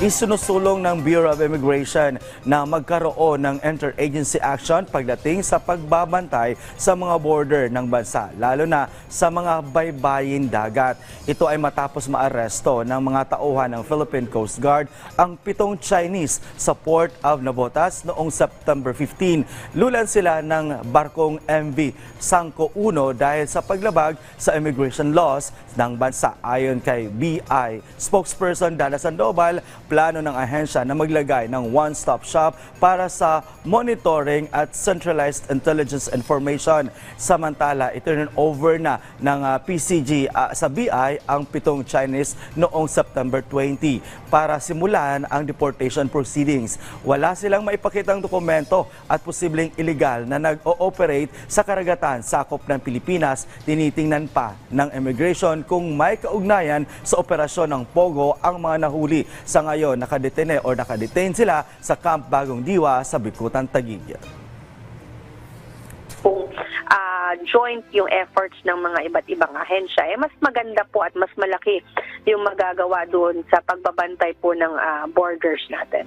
isinusulong ng Bureau of Immigration na magkaroon ng interagency action pagdating sa pagbabantay sa mga border ng bansa, lalo na sa mga baybayin dagat. Ito ay matapos maaresto ng mga tauhan ng Philippine Coast Guard ang pitong Chinese sa Port of Navotas noong September 15. Lulan sila ng barkong MV Sangko 1 dahil sa paglabag sa immigration laws ng bansa. Ayon kay BI spokesperson Dana Sandoval, plano ng ahensya na maglagay ng one-stop shop para sa monitoring at centralized intelligence information. Samantala, ito over na ng ah, PCG ah, sa BI ang pitong Chinese noong September 20 para simulan ang deportation proceedings. Wala silang maipakitang dokumento at posibleng illegal na nag-ooperate sa karagatan sakop ng Pilipinas. Tinitingnan pa ng immigration kung may kaugnayan sa operasyon ng Pogo ang mga nahuli. Sa ngayon, nakadetene o nakadetain sila sa Camp Bagong Diwa sa Bikutan, Taguig. Ah, joint yung efforts ng mga iba't ibang ahensya, eh mas maganda po at mas malaki yung magagawa doon sa pagbabantay po ng ah, borders natin.